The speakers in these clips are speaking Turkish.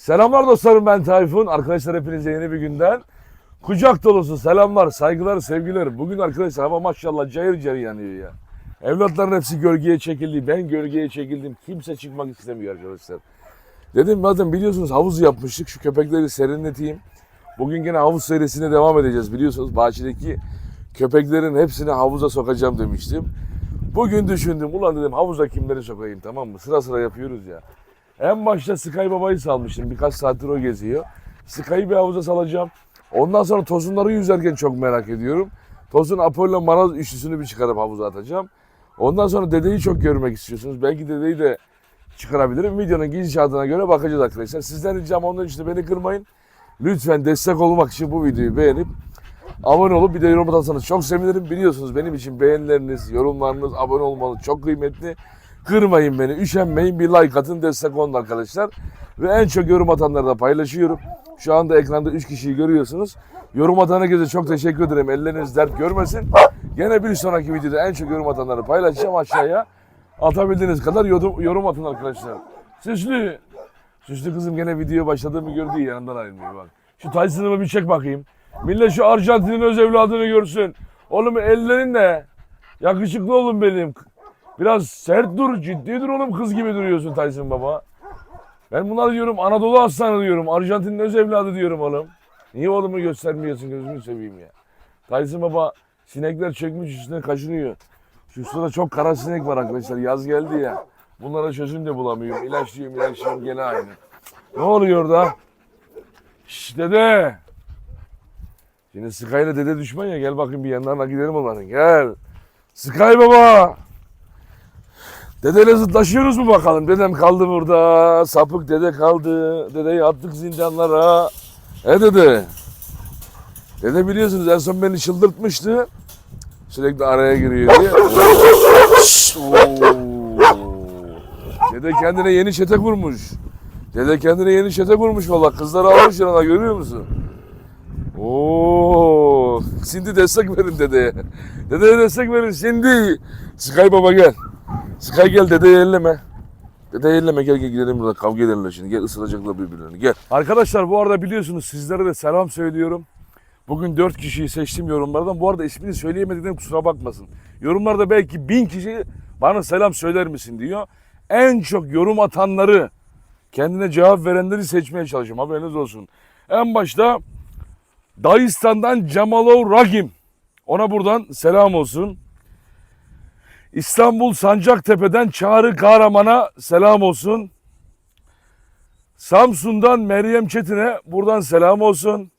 Selamlar dostlarım ben Tayfun. Arkadaşlar hepinize yeni bir günden kucak dolusu selamlar, saygılar, sevgiler. Bugün arkadaşlar hava maşallah cayır cayır yanıyor ya. Evlatların hepsi gölgeye çekildi. Ben gölgeye çekildim. Kimse çıkmak istemiyor arkadaşlar. Dedim zaten biliyorsunuz havuz yapmıştık. Şu köpekleri serinleteyim. Bugün yine havuz serisine devam edeceğiz. Biliyorsunuz bahçedeki köpeklerin hepsini havuza sokacağım demiştim. Bugün düşündüm ulan dedim havuza kimleri sokayım tamam mı? Sıra sıra yapıyoruz ya. En başta Sky Baba'yı salmıştım. Birkaç saattir o geziyor. Sky'ı bir havuza salacağım. Ondan sonra tosunları yüzerken çok merak ediyorum. Tosun Apollo Maraz üçlüsünü bir çıkarıp havuza atacağım. Ondan sonra dedeyi çok görmek istiyorsunuz. Belki dedeyi de çıkarabilirim. Videonun gidişatına göre bakacağız arkadaşlar. Sizden ricam ondan için de beni kırmayın. Lütfen destek olmak için bu videoyu beğenip abone olup bir de yorum atarsanız çok sevinirim. Biliyorsunuz benim için beğenileriniz, yorumlarınız, abone olmanız çok kıymetli. Kırmayın beni, üşenmeyin bir like atın destek olun arkadaşlar. Ve en çok yorum atanları da paylaşıyorum. Şu anda ekranda 3 kişiyi görüyorsunuz. Yorum atan herkese çok teşekkür ederim. Elleriniz dert görmesin. Gene bir sonraki videoda en çok yorum atanları paylaşacağım aşağıya. Atabildiğiniz kadar yorum, yorum atın arkadaşlar. Süslü. Süslü kızım gene video başladığımı gördü ya, yanından ayrılmıyor bak. Şu Tyson'ımı bir çek bakayım. Millet şu Arjantin'in öz evladını görsün. Oğlum ellerin ne? Yakışıklı oğlum benim. Biraz sert dur, ciddi dur oğlum kız gibi duruyorsun Tyson baba. Ben buna diyorum Anadolu aslanı diyorum. Arjantin'in öz evladı diyorum oğlum. Niye oğlumu göstermiyorsun gözünü seveyim ya. Tyson baba sinekler çökmüş üstüne kaşınıyor. Şu sırada çok kara sinek var arkadaşlar. Yaz geldi ya. Bunlara çözüm de bulamıyorum. İlaçlıyorum ilaçlıyorum gene aynı. Ne oluyor da? Şşş dede. Şimdi Sky ile dede düşman ya. Gel bakayım bir yanlarına gidelim onların. Gel. Sky baba. Dedeyle zıtlaşıyoruz mu bakalım? Dedem kaldı burada. Sapık dede kaldı. Dedeyi attık zindanlara. E dede. Dede biliyorsunuz en son beni çıldırtmıştı. Sürekli araya giriyor diye. Dede kendine yeni çete kurmuş. Dede kendine yeni çete kurmuş valla. Kızları almış yanına görüyor musun? Oo, şimdi destek verin dedeye. Dedeye destek verin şimdi. Sky baba gel. Sky gel dedeyi elleme. Dedeyi elleme gel gel gidelim burada kavga ederler şimdi. Gel ısıracaklar birbirlerini gel. Arkadaşlar bu arada biliyorsunuz sizlere de selam söylüyorum. Bugün 4 kişiyi seçtim yorumlardan. Bu arada ismini söyleyemediklerim kusura bakmasın. Yorumlarda belki bin kişi bana selam söyler misin diyor. En çok yorum atanları kendine cevap verenleri seçmeye çalışıyorum. Haberiniz olsun. En başta Dağistan'dan Cemalov Ragim. Ona buradan selam olsun. İstanbul Sancaktepe'den Çağrı Kahraman'a selam olsun. Samsun'dan Meryem Çetin'e buradan selam olsun.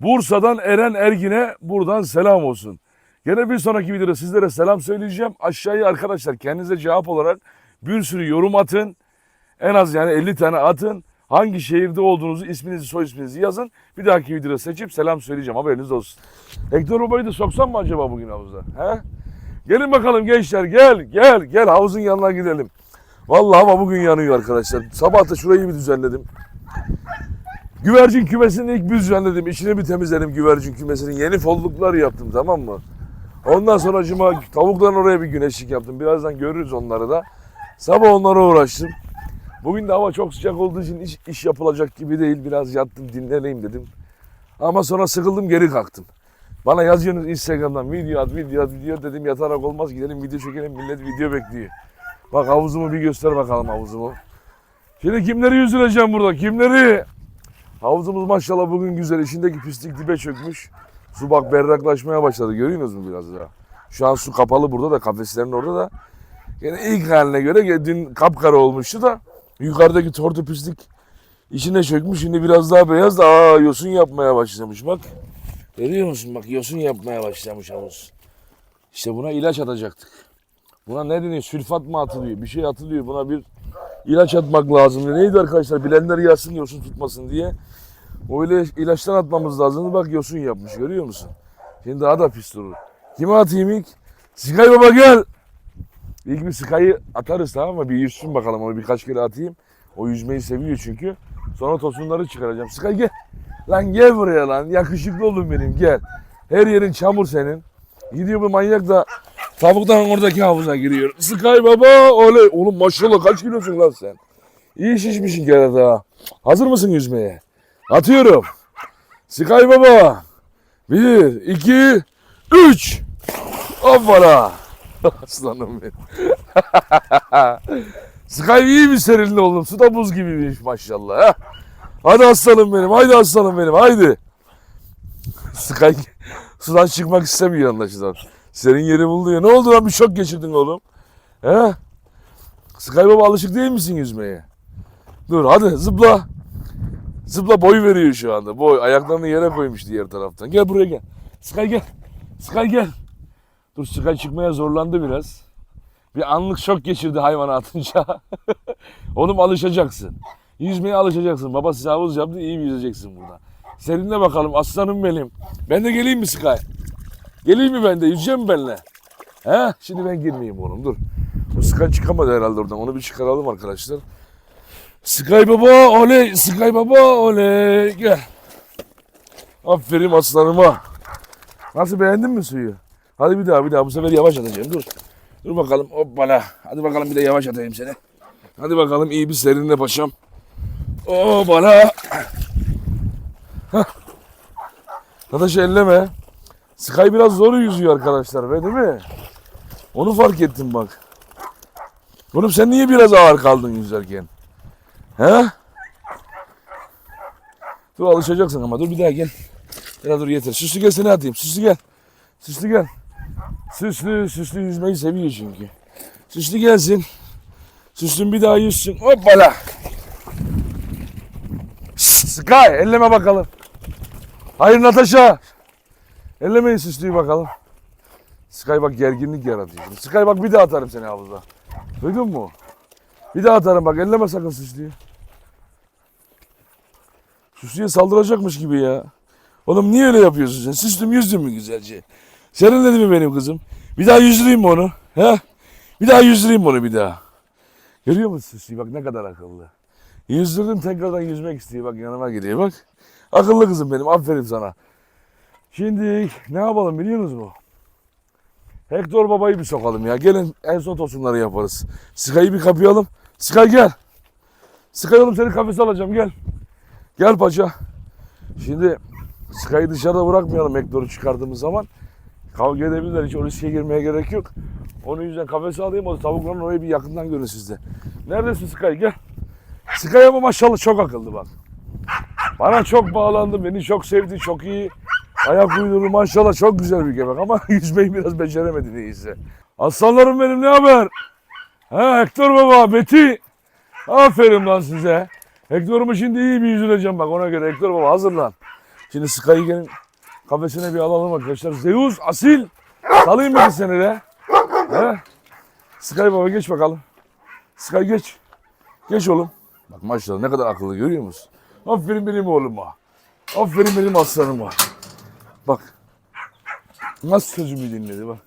Bursa'dan Eren Ergin'e buradan selam olsun. Gene bir sonraki videoda sizlere selam söyleyeceğim. Aşağıya arkadaşlar kendinize cevap olarak bir sürü yorum atın. En az yani 50 tane atın. Hangi şehirde olduğunuzu, isminizi, soy isminizi yazın. Bir dahaki videoda seçip selam söyleyeceğim. Haberiniz olsun. Hector Baba'yı da soksam mı acaba bugün havuza? He? Gelin bakalım gençler gel gel gel havuzun yanına gidelim. Vallahi hava bugün yanıyor arkadaşlar. Sabah da şurayı bir düzenledim. Güvercin kümesini ilk bir düzenledim. İçini bir temizledim güvercin kümesinin. Yeni folluklar yaptım tamam mı? Ondan sonra cuma tavukların oraya bir güneşlik yaptım. Birazdan görürüz onları da. Sabah onlara uğraştım. Bugün de hava çok sıcak olduğu için iş, iş yapılacak gibi değil. Biraz yattım dinleneyim dedim. Ama sonra sıkıldım geri kalktım. Bana yazıyorsunuz Instagram'dan video at video at video dedim yatarak olmaz gidelim video çekelim millet video bekliyor. Bak havuzumu bir göster bakalım havuzumu. Şimdi kimleri yüzüleceğim burada kimleri? Havuzumuz maşallah bugün güzel. İçindeki pislik dibe çökmüş. Su bak berraklaşmaya başladı. Görüyorsunuz mu biraz daha? Şu an su kapalı burada da kafeslerin orada da. Yani ilk haline göre dün kapkara olmuştu da yukarıdaki tortu pislik içine çökmüş. Şimdi biraz daha beyaz da aa yosun yapmaya başlamış bak. Görüyor musun bak yosun yapmaya başlamış havuz. İşte buna ilaç atacaktık. Buna ne deniyor? Sülfat mı atılıyor? Bir şey atılıyor. Buna bir ilaç atmak lazım. Neydi arkadaşlar? Bilenler yazsın yosun tutmasın diye. Öyle ilaçtan atmamız lazım. Bak yosun yapmış görüyor musun? Şimdi daha da pis durur. Kime atayım ilk? Sky baba gel. İlk bir Sky'ı atarız tamam mı? Bir yüzsün bakalım onu birkaç kere atayım. O yüzmeyi seviyor çünkü. Sonra tosunları çıkaracağım. Sky gel. Lan gel buraya lan. Yakışıklı oğlum benim gel. Her yerin çamur senin. Gidiyor bu manyak da tavuktan oradaki havuza giriyor. Sky baba oley. Oğlum maşallah kaç kilosun lan sen? İyi şişmişsin daha. Hazır mısın yüzmeye? Atıyorum. Sky baba. Bir, iki, üç. Hoppala. Aslanım benim. Sky iyi bir serildi oğlum. Su da buz gibiymiş maşallah. ha. Hadi aslanım benim. Haydi aslanım benim. Haydi. Sky sudan çıkmak istemiyor anlaşılan. Senin yeri buldu ya. Ne oldu lan bir şok geçirdin oğlum? He? Sky baba alışık değil misin yüzmeye? Dur hadi zıpla. Zıpla boy veriyor şu anda. Boy ayaklarını yere koymuş diğer taraftan. Gel buraya gel. Sky gel. Sky gel. Dur Sky çıkmaya zorlandı biraz. Bir anlık şok geçirdi hayvana atınca. Oğlum alışacaksın. Yüzmeye alışacaksın. Baba size havuz yaptı iyi mi yüzeceksin burada. Serinle bakalım aslanım benim. Ben de geleyim mi Sky? Geleyim mi ben de? Yüzeceğim mi benimle? He? Şimdi ben girmeyeyim oğlum dur. Bu Sky çıkamadı herhalde oradan. Onu bir çıkaralım arkadaşlar. Sky baba oley. Sky baba oley. Gel. Aferin aslanıma. Nasıl beğendin mi suyu? Hadi bir daha bir daha bu sefer yavaş atacağım dur. Dur bakalım hoppala. Hadi bakalım bir de yavaş atayım seni. Hadi bakalım iyi bir serinle paşam. Hoppala. Hah. Arkadaş elleme. Sky biraz zor yüzüyor arkadaşlar be değil mi? Onu fark ettim bak. Oğlum sen niye biraz ağır kaldın yüzerken? He? Dur alışacaksın ama dur bir daha gel. Gel dur yeter. Süslü gel seni atayım. Süslü gel. Süslü gel. Süslü, süslü yüzmeyi seviyor çünkü. Süslü gelsin. Süslüm bir daha yüzsün. Hoppala. Sky elleme bakalım. Hayır Natasha. Ellemeyin süslüyü bakalım. Sky bak gerginlik yaratıyor. Sky bak bir daha atarım seni havuza. Duydun mu? Bir daha atarım bak elleme sakın süslüyü. Süslüye saldıracakmış gibi ya. Oğlum niye öyle yapıyorsun sen? Süslüm yüzdün mü güzelce? Serinledi mi benim kızım? Bir daha yüzdüreyim mi onu? He? Bir daha yüzdüreyim mi onu bir daha? Görüyor musun Süslüyü? Bak ne kadar akıllı. Yüzdürdüm tekrardan yüzmek istiyor. Bak yanıma geliyor bak. Akıllı kızım benim. Aferin sana. Şimdi ne yapalım biliyor musunuz mu? Hector babayı bir sokalım ya. Gelin en son tosunları yaparız. Sky'ı bir kapayalım. Sky gel. Sky oğlum seni kafese alacağım gel. Gel paşa. Şimdi Sky'ı dışarıda bırakmayalım Hector'u çıkardığımız zaman. Kavga edebilirler. Hiç o riske girmeye gerek yok. Onun yüzden kafese alayım. O tavukların orayı bir yakından görün sizde. Neredesin Sky? Gel. Sky ama maşallah çok akıllı bak. Bana çok bağlandı. Beni çok sevdi. Çok iyi. Ayak uydurdu maşallah çok güzel bir köpek ama yüzmeyi biraz beceremedi neyse. Aslanlarım benim ne haber? Ha Hector baba, Beti. Aferin lan size. Hector'umu şimdi iyi bir yüzüleceğim bak ona göre. Hector baba hazırlan. Şimdi Sky'ı gelin kafesine bir alalım arkadaşlar. Zeus, Asil. Salayım mı seni de? He? Sky baba geç bakalım. Sky geç. Geç oğlum. Bak maşallah ne kadar akıllı görüyor musun? Aferin benim oğluma. Aferin benim aslanıma. Bak. Nasıl sözümü dinledi bak.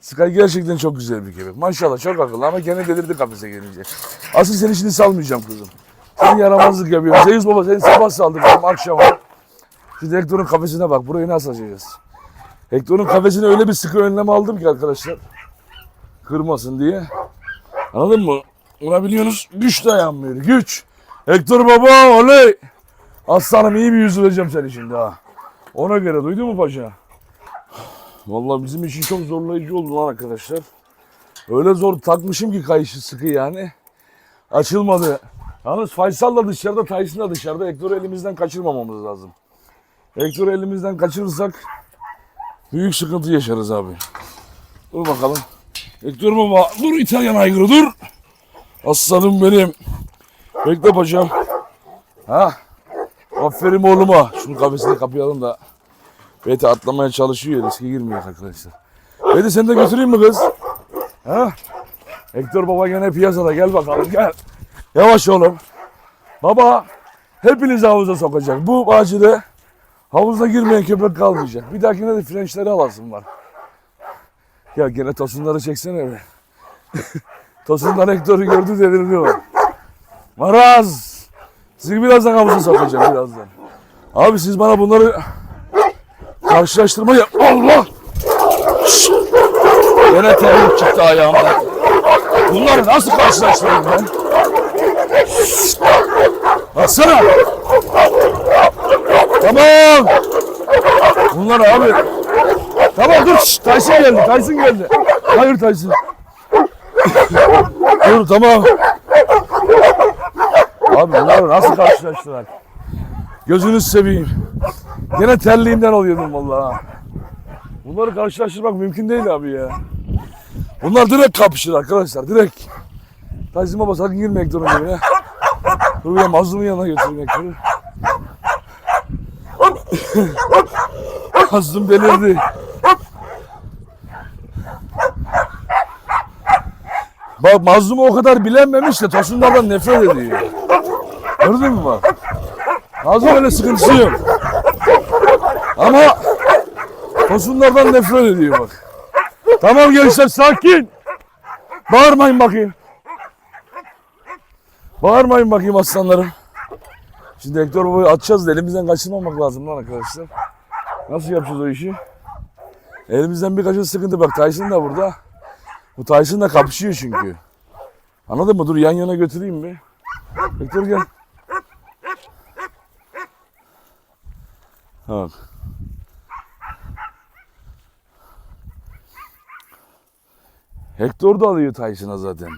Sky gerçekten çok güzel bir köpek. Maşallah çok akıllı ama gene delirdi kafese gelince. Asıl seni şimdi salmayacağım kızım. Sen yaramazlık yapıyorsun. Zeus baba seni sabah saldırdım akşama. Şimdi Hector'un kafesine bak. Burayı nasıl açacağız? Hector'un kafesine öyle bir sıkı önlem aldım ki arkadaşlar. Kırmasın diye. Anladın mı? Ona biliyorsunuz güç dayanmıyor. Güç. Hector baba oley. Aslanım iyi bir yüzüleceğim seni şimdi ha. Ona göre duydun mu paşa? Vallahi bizim için çok zorlayıcı oldu lan arkadaşlar. Öyle zor takmışım ki kayışı sıkı yani. Açılmadı. Yalnız Faysal da dışarıda, Tyson da dışarıda. Hector'u elimizden kaçırmamamız lazım. Hector'u elimizden kaçırırsak büyük sıkıntı yaşarız abi. Dur bakalım. Hector baba dur İtalyan aygırı dur. Aslanım benim. Bekle paşam. Ha? Aferin oğluma. Şunu kafesini kapayalım da. Beti atlamaya çalışıyor. Riske girmiyor arkadaşlar. Beti seni de götüreyim mi kız? Ha? Hector baba gene piyasada. Gel bakalım gel. Yavaş oğlum. Baba hepinizi havuza sokacak. Bu bahçede havuza girmeyen köpek kalmayacak. Bir dahakine de frençleri alasın var. Ya gene tosunları çeksene be. Tosunlar Hector'u gördü delirdi o. Maraz. Sizi birazdan havuza sokacağım birazdan. Abi siz bana bunları karşılaştırma yap. Allah! Gene terlik çıktı ayağımdan. Bunları nasıl karşılaştırayım ben? Baksana. Tamam. Bunlar abi. Tamam dur. Tyson geldi. Tyson geldi. Hayır Tyson. Dur tamam. Abi bunlar nasıl karşılaştılar? Gözünüzü seveyim. Gene terliğinden alıyordum vallahi. Bunları karşılaştırmak mümkün değil abi ya. Bunlar direkt kapışır arkadaşlar direkt. Tyson baba sakın girme Hector'un evine. Dur ya Mazlum'un yanına Hector'u. Mazlum delirdi. Mazlum'u o kadar bilenmemiş de Tosunlardan nefret ediyor. Gördün mü bak? Mazlum öyle sıkıntısı yok. Ama Tosunlardan nefret ediyor bak. Tamam gençler sakin. Bağırmayın bakayım. Bağırmayın bakayım aslanlarım. Şimdi Hector Baba'yı atacağız da elimizden kaçırmamak lazım lan arkadaşlar. Nasıl yapacağız o işi? Elimizden bir kaçın sıkıntı bak Tyson da burada. Bu Tyson da kapışıyor çünkü. Anladın mı? Dur yan yana götüreyim bir. Hector gel. Bak. Hector da alıyor Tyson'a zaten.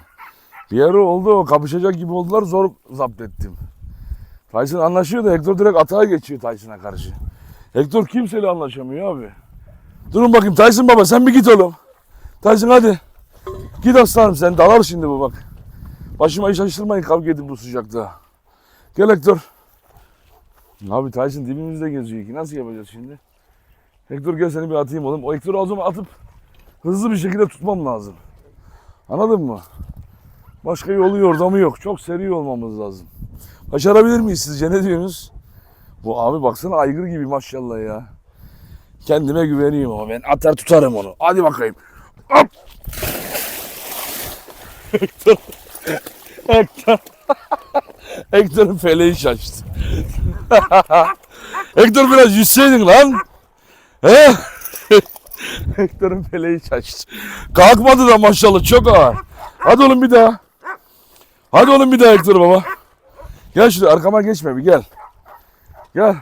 Bir ara oldu o kapışacak gibi oldular zor zapt ettim. Tyson anlaşıyor da Hector direkt atağa geçiyor Tyson'a karşı. Hector kimseyle anlaşamıyor abi. Durun bakayım Tyson baba sen bir git oğlum. Tyson hadi. Git aslanım sen dalar şimdi bu bak. Başıma iş açtırmayın kavga edin bu sıcakta. Gel Hector. Abi Tyson dibimizde geziyor ki nasıl yapacağız şimdi? Hector gel seni bir atayım oğlum. O Hector'u zaman atıp hızlı bir şekilde tutmam lazım. Anladın mı? Başka yolu yordamı yok. Çok seri olmamız lazım. Başarabilir miyiz sizce? Ne diyorsunuz? Bu abi baksana aygır gibi maşallah ya. Kendime güveniyorum ama ben atar tutarım onu. Hadi bakayım. Hop. Hector. Hector. Hector'un feleği şaştı. Hector biraz yüzseydin lan. He? Hector'un feleği şaştı. Kalkmadı da maşallah çok ağır. Hadi oğlum bir daha. Hadi oğlum bir daha Hector baba. Gel şuraya arkama geçme bir gel. Gel.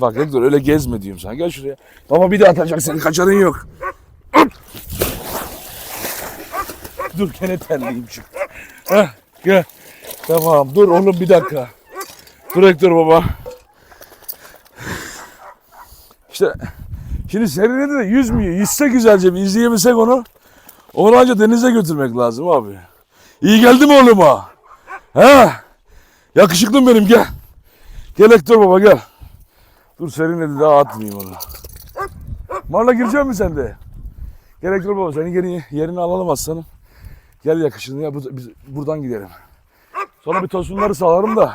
Bak Hector öyle gezme diyorum sana. Gel şuraya. Baba bir daha atacak senin kaçarın yok. Dur gene terliyim çıktı. Heh, gel. Tamam dur oğlum bir dakika. Dur Hector baba. İşte şimdi serinledi de yüzmüyor. Yüzse güzelce bir izleyebilsek onu. Onu anca denize götürmek lazım abi. İyi geldi mi oğluma? He? Yakışıklım benim gel. Gel Hector baba gel. Dur serinledi daha atmayayım onu. Marla girecek misin sen de? Gel Hector baba seni geri yerine alalım aslanım. Gel yakışını ya biz buradan gidelim. Sonra bir tosunları sağlarım da.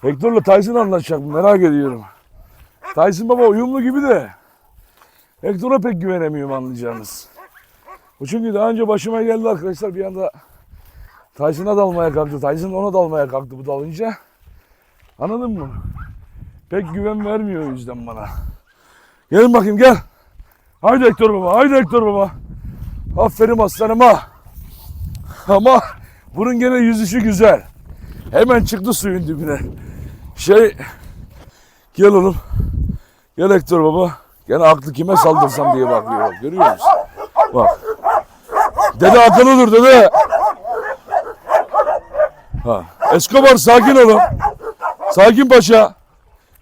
Hector'la Tyson anlaşacak merak ediyorum. Tyson baba uyumlu gibi de. Hector'a pek güvenemiyorum anlayacağınız. Bu çünkü daha önce başıma geldi arkadaşlar bir anda Tyson'a dalmaya kalktı. Tyson ona dalmaya kalktı bu dalınca. Anladın mı? Pek güven vermiyor o yüzden bana. Gelin bakayım gel. Haydi Hector baba, haydi Hector baba. Aferin aslanıma. Ama bunun gene yüzüşü güzel. Hemen çıktı suyun dibine. Şey, gel oğlum. Gel Hector baba. Gene aklı kime saldırsam diye bakıyor. Bak, görüyor musun? Bak. Dede akıllı dur dede. Ha. Escobar sakin olun. Sakin paşa.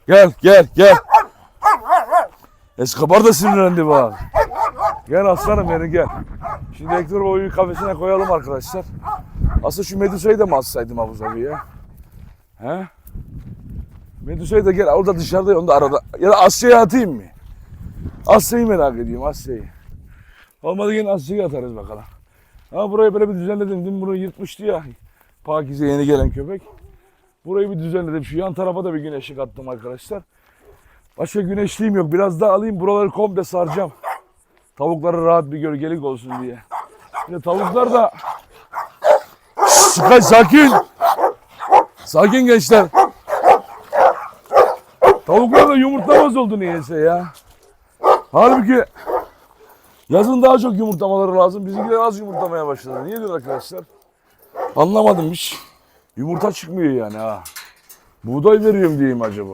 Gel gel gel. Escobar da sinirlendi bak. Gel aslanım beni gel. Şimdi Hector boyu kafesine koyalım arkadaşlar. Aslında şu Medusa'yı da mı atsaydım havuza bir ya? He? Medusa'yı da gel orada dışarıda onu da arada. Ya da Asya'ya atayım mı? Asya'yı merak ediyorum Asya'yı. Olmadı yine Asya'yı atarız bakalım. Ama burayı böyle bir düzenledim. Dün bunu yırtmıştı ya. Pakize yeni gelen köpek. Burayı bir düzenledim. Şu yan tarafa da bir güneşlik attım arkadaşlar. Başka güneşliğim yok. Biraz daha alayım. Buraları komple saracağım. Tavuklara rahat bir gölgelik olsun diye. De tavuklar da Sıkay sakin. Sakin gençler. Tavuklar da yumurtlamaz oldu niyeyse ya. Halbuki yazın daha çok yumurtlamaları lazım. Bizimkiler az yumurtlamaya başladı. Niye diyor arkadaşlar? Anlamadım hiç. Yumurta çıkmıyor yani ha. Buğday veriyorum diyeyim acaba.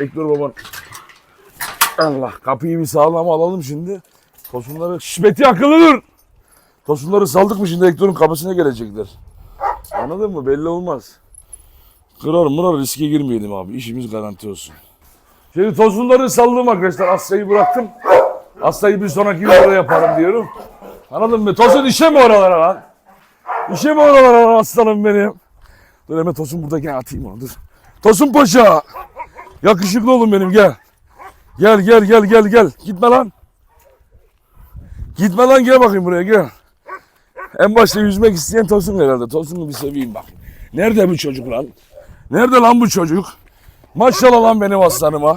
Ekler baban. Allah kapıyı bir sağlam alalım şimdi. Tosunları şişmeti akıllıdır. Tosunları saldık mı şimdi Ektor'un kapısına gelecekler. Anladın mı? Belli olmaz. Kırar mırar riske girmeyelim abi. İşimiz garanti olsun. Şimdi tosunları saldım arkadaşlar. Asya'yı bıraktım. Asya'yı bir sonraki videoda yaparım diyorum. Anladın mı? Tosun işe mi oralara lan? İşe mi oralara lan aslanım benim? Dur hemen Tosun buradayken atayım onu dur. Tosun Paşa. Yakışıklı oğlum benim gel. Gel gel gel gel gel. Gitme lan. Gitme lan gel bakayım buraya gel. En başta yüzmek isteyen Tosun herhalde. Tosun'u bir seveyim bak. Nerede bu çocuk lan? Nerede lan bu çocuk? Maşallah lan benim aslanıma.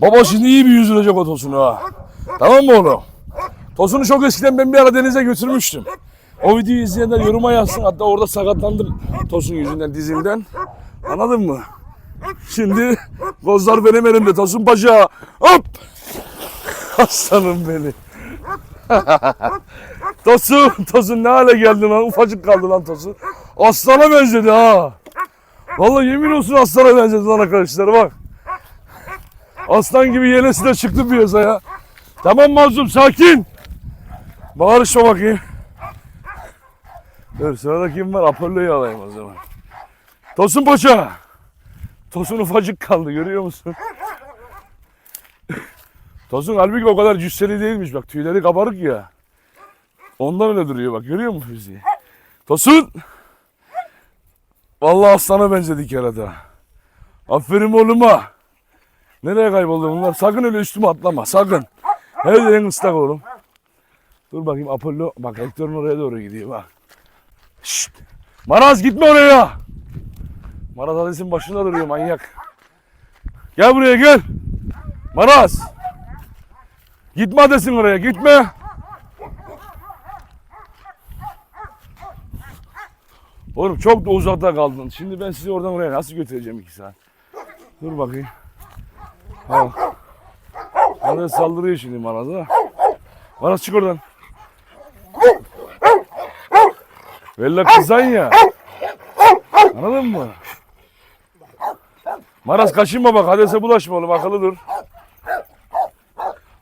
Baba şimdi iyi bir yüzülecek o Tosun'u ha. Tamam mı oğlum? Tosun'u çok eskiden ben bir ara denize götürmüştüm. O videoyu izleyenler yoruma yazsın. Hatta orada sakatlandım Tosun yüzünden dizimden. Anladın mı? Şimdi gozlar benim elimde Tosun Paşa. Hop! Aslanım beni. Tosun, Tosun ne hale geldin lan? Ufacık kaldı lan Tosun. Aslana benzedi ha. Vallahi yemin olsun aslana benzedi lan arkadaşlar bak. Aslan gibi yelesi de çıktı piyasaya. Tamam mazlum sakin. Bağırışma bakayım. Dur sırada kim var? Apollo'yu alayım o zaman. Tosun Paşa. Tosun ufacık kaldı görüyor musun? Tosun halbuki o kadar cüsseli değilmiş bak tüyleri kabarık ya. Ondan öyle duruyor bak görüyor musun fiziği? Tosun! Vallahi aslana benzedik yarada. Aferin oğluma. Nereye kayboldu bunlar? Sakın öyle üstüme atlama sakın. Her yerin ıslak oğlum. Dur bakayım Apollo. Bak Hector'un oraya doğru gidiyor bak. Şşt. Maraz gitme oraya. Maraz Hades'in başında duruyor manyak. Gel buraya gel. Maraz. Gitme Hades'in oraya gitme. Oğlum çok da uzakta kaldın. Şimdi ben sizi oradan oraya nasıl götüreceğim iki saat? Dur bakayım. Hades saldırıyor şimdi Maraz'a. Maraz çık oradan. Vella kızan ya. Anladın mı? Maraz kaşınma bak. Hades'e bulaşma oğlum. Akıllı dur.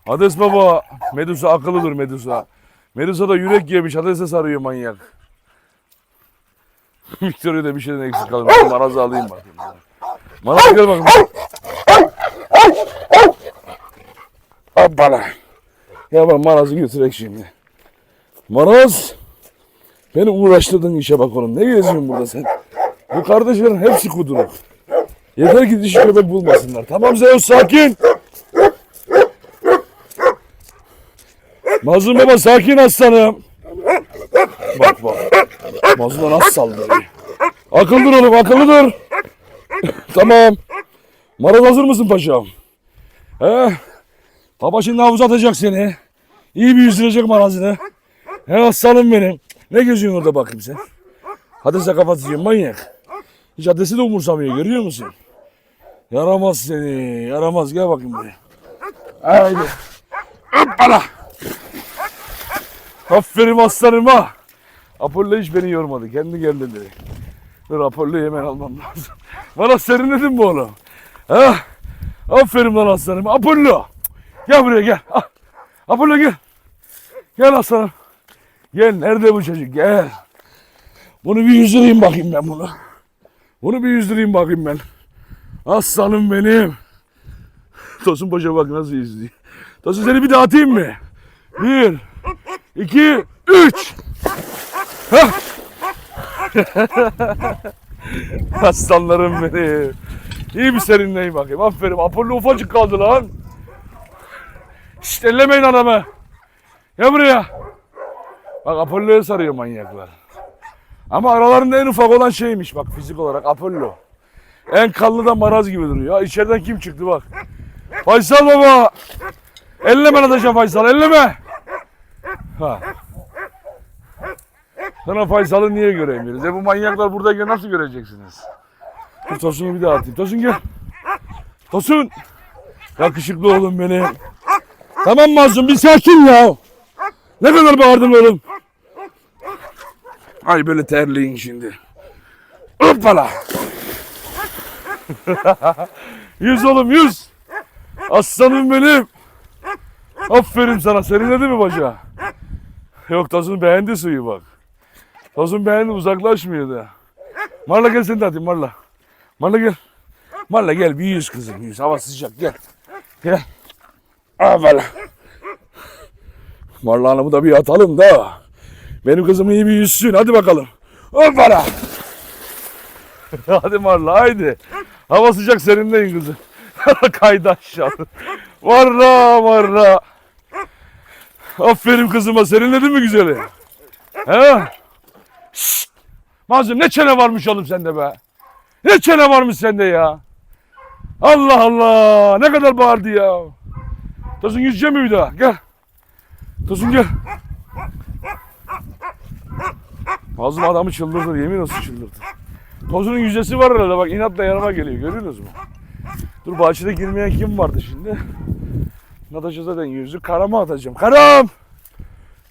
Hades baba. Medusa akıllı dur Medusa. Medusa da yürek yemiş. Hades'e sarıyor manyak. Victoria'da bir şeyden eksik kalmış. Maraz'ı alayım bakayım. Maraz gel bakayım. Hoppala. Ya bak Maraz'ı götürek şimdi. Maraz. Beni uğraştırdığın işe bak oğlum. Ne geziyorsun burada sen? Bu kardeşlerin hepsi kuduruk. Yeter ki dişi köpek bulmasınlar. Tamam Zeus sakin. Mazlum baba sakin aslanım. Bak bak. Mazlum'a nasıl saldırıyor. Akıllı oğlum akıllı tamam. Maraz hazır mısın paşam? He? Baba şimdi havuza atacak seni. İyi bir yüzdürecek marazını. He aslanım benim. Ne geziyorsun orada bakayım sen? Hades'e kapatacağım manyak. Hiç adresi de umursamıyor görüyor musun? Yaramaz seni. Yaramaz gel bakayım buraya. Haydi. Hoppala. Aferin aslanıma. Apollo hiç beni yormadı. Kendi geldi direkt. Dur Apollo'yu hemen almam lazım. Bana serinledin mi oğlum? Ha? Aferin lan aslanım. Apollo. Gel buraya gel. Ah. Apollo gel. Gel aslanım. Gel nerede bu çocuk gel. Bunu bir yüzdüreyim bakayım ben bunu. Bunu bir yüzdüreyim bakayım ben. Aslanım benim. Tosun Paşa bak nasıl yüzüyor. Tosun seni bir daha atayım mı? Bir, iki, üç. Aslanlarım benim. İyi bir serinleyin bakayım. Aferin. Apollo ufacık kaldı lan. Şşt ellemeyin adamı. Gel buraya. Bak Apollo'ya sarıyor manyaklar. Ama aralarında en ufak olan şeymiş bak fizik olarak Apollo. En kallı da maraz gibi duruyor. Ya içeriden kim çıktı bak. Faysal baba. Elleme Natasha Faysal elleme. Ha. Sana Faysal'ı niye göremiyoruz? E bu manyaklar buradayken nasıl göreceksiniz? Dur Tosun'u bir daha atayım. Tosun gel. Tosun. Yakışıklı oğlum benim. Tamam Mazlum bir sakin ya. Ne kadar bağırdın oğlum? Ay böyle terleyin şimdi. Hoppala. yüz oğlum yüz. Aslanım benim. Aferin sana. Serinledi mi bacağı? Yok Tosun beğendi suyu bak. Tosun beğendi uzaklaşmıyor da. Marla gel sen de atayım Marla. Marla gel. Marla gel bir yüz kızım yüz. Hava sıcak gel. Gel. Aferin. Marla Hanım'ı da bir atalım da. Benim kızım iyi bir yüzsün. Hadi bakalım. Hoppala. hadi Marla haydi. Hava sıcak serinleyin kızım. Kaydı aşağı. Marla Marla. Aferin kızıma serinledin mi güzeli? He? Şşt! Mazlum ne çene varmış oğlum sende be. Ne çene varmış sende ya. Allah Allah ne kadar bağırdı ya. Tosun yüzeceğim mi bir daha? Gel. Tosun gel. Mazlum adamı çıldırdı yemin olsun çıldırdı. Tosunun yüzesi var herhalde bak inatla yanıma geliyor görüyorsunuz mu? Dur bahçede girmeyen kim vardı şimdi? Natasha zaten yüzü karama atacağım. Karam!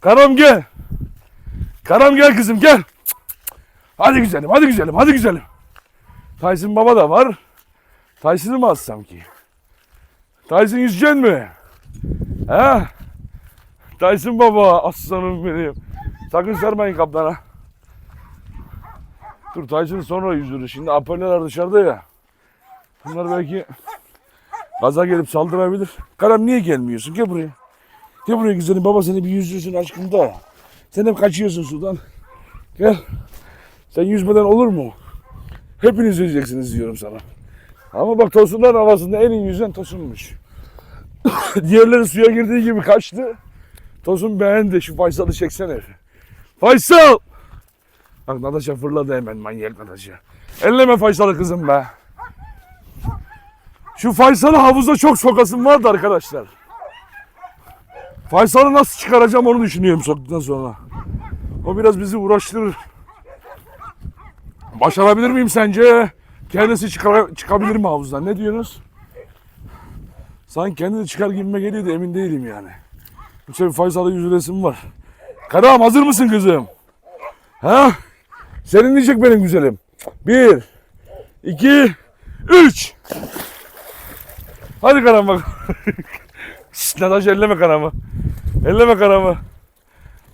Karam gel. Karam gel kızım gel. Hadi güzelim hadi güzelim hadi güzelim. Tyson baba da var. Tyson'ı mı atsam ki? Tyson yüzeceksin mi? He? Tyson baba aslanım benim. Sakın sarmayın kaptana. Dur Tyson sonra yüzülür. Şimdi apelleler dışarıda ya. Bunlar belki gaza gelip saldırabilir. Karam niye gelmiyorsun? Gel buraya. Gel buraya güzelim. Baba seni bir yüzüyorsun aşkım da. Sen hep kaçıyorsun sudan. Gel. Sen yüzmeden olur mu? Hepiniz yüzeceksiniz diyorum sana. Ama bak Tosunların havasında en iyi yüzen Tosun'muş. Diğerleri suya girdiği gibi kaçtı. Tosun beğendi. Şu Faysal'ı çeksene. Faysal! Bak Natasha fırladı hemen manyak Natasha. Elleme Faysal'ı kızım be. Şu Faysal'ı havuzda çok sokasım vardı arkadaşlar. Faysal'ı nasıl çıkaracağım onu düşünüyorum soktuktan sonra. O biraz bizi uğraştırır. Başarabilir miyim sence? Kendisi çıkar, çıkabilir mi havuzdan? Ne diyorsunuz? Sanki kendisi çıkar gibime geliyor da emin değilim yani. Bu sefer Faysal'ı yüzülesim var. Karam hazır mısın kızım? Ha? Serinleyecek benim güzelim. Bir, iki, üç. Hadi karam bak. Nataş elleme karamı. Elleme karamı.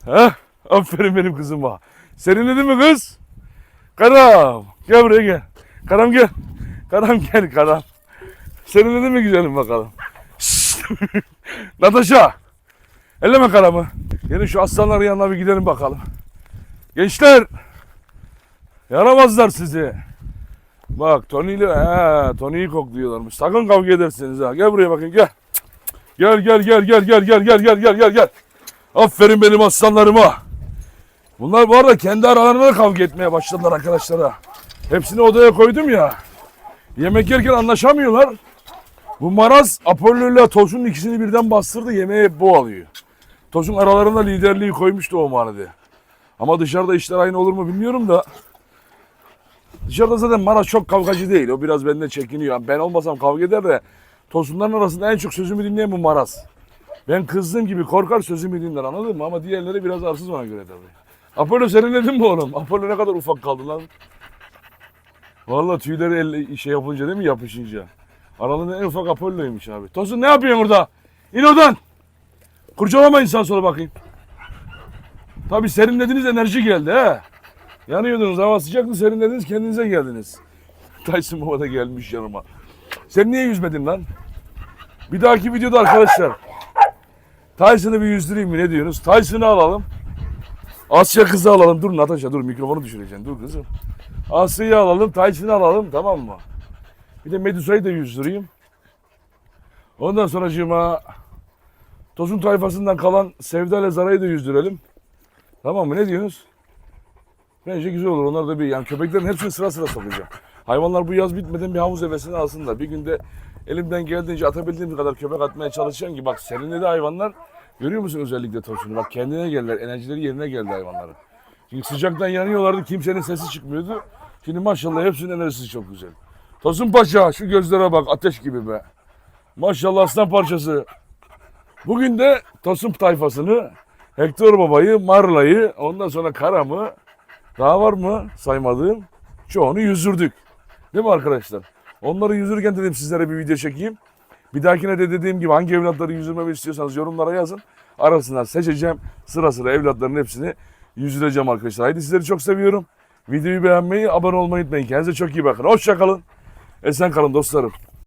Ha? Aferin benim kızıma. Serinledin mi kız? Karam. Gel buraya gel. Karam gel. Karam gel karam. Serinledin mi güzelim bakalım. Natasha. Elleme karamı. Gelin şu aslanların yanına bir gidelim bakalım. Gençler. Yaramazlar sizi. Bak Tony ile he Tony'yi kokluyorlarmış. Sakın kavga edersiniz ha. Gel buraya bakın gel. Gel gel gel gel gel gel gel gel gel gel gel. Aferin benim aslanlarıma. Bunlar bu arada kendi aralarında da kavga etmeye başladılar arkadaşlara. Hepsini odaya koydum ya. Yemek yerken anlaşamıyorlar. Bu maraz Apollo ile Tosun'un ikisini birden bastırdı. Yemeğe bu alıyor. Tosun aralarında liderliği koymuştu o manada. Ama dışarıda işler aynı olur mu bilmiyorum da. Dışarıda zaten Maraz çok kavgacı değil. O biraz benden çekiniyor. Ben olmasam kavga eder de Tosunların arasında en çok sözümü dinleyen bu Maraz. Ben kızdığım gibi korkar sözümü dinler anladın mı? Ama diğerleri biraz arsız ona göre tabii. Apollo serinledin mi oğlum? Apollo ne kadar ufak kaldı lan. Vallahi tüyleri elle, şey yapınca değil mi yapışınca? Aralarında en ufak Apollo'ymuş abi. Tosun ne yapıyorsun orada? İn odan. Kurcalama insan sola bakayım. Tabii serinlediniz enerji geldi he. Yanıyordunuz hava sıcaktı serinlediniz kendinize geldiniz. Tyson Baba da gelmiş yanıma. Sen niye yüzmedin lan? Bir dahaki videoda arkadaşlar Tyson'ı bir yüzdüreyim mi ne diyorsunuz? Tyson'ı alalım. Asya kızı alalım. Dur Natasha dur mikrofonu düşüreceksin. Dur kızım. Asya'yı alalım. Tyson'ı alalım tamam mı? Bir de Medusa'yı da yüzdüreyim. Ondan sonra cıma Tosun tayfasından kalan Sevda ile Zara'yı da yüzdürelim. Tamam mı? Ne diyorsunuz? Bence güzel olur. Onlar da bir yani köpeklerin hepsini sıra sıra sokacağım. Hayvanlar bu yaz bitmeden bir havuz hevesini alsınlar. Bir günde elimden geldiğince atabildiğim kadar köpek atmaya çalışacağım ki bak serinledi hayvanlar. Görüyor musun özellikle Tosun'u? Bak kendine geldiler. Enerjileri yerine geldi hayvanların. Çünkü sıcaktan yanıyorlardı. Kimsenin sesi çıkmıyordu. Şimdi maşallah hepsinin enerjisi çok güzel. Tosun Paşa şu gözlere bak ateş gibi be. Maşallah aslan parçası. Bugün de Tosun tayfasını Hector Baba'yı, Marla'yı, ondan sonra Karam'ı, daha var mı saymadığım? çoğunu yüzdürdük. Değil mi arkadaşlar? Onları yüzürken dedim sizlere bir video çekeyim. Bir dahakine de dediğim gibi hangi evlatları yüzürmemi istiyorsanız yorumlara yazın. Arasından seçeceğim. Sıra sıra evlatların hepsini yüzdüreceğim arkadaşlar. Haydi sizleri çok seviyorum. Videoyu beğenmeyi, abone olmayı unutmayın. Kendinize çok iyi bakın. Hoşçakalın. Esen kalın dostlarım.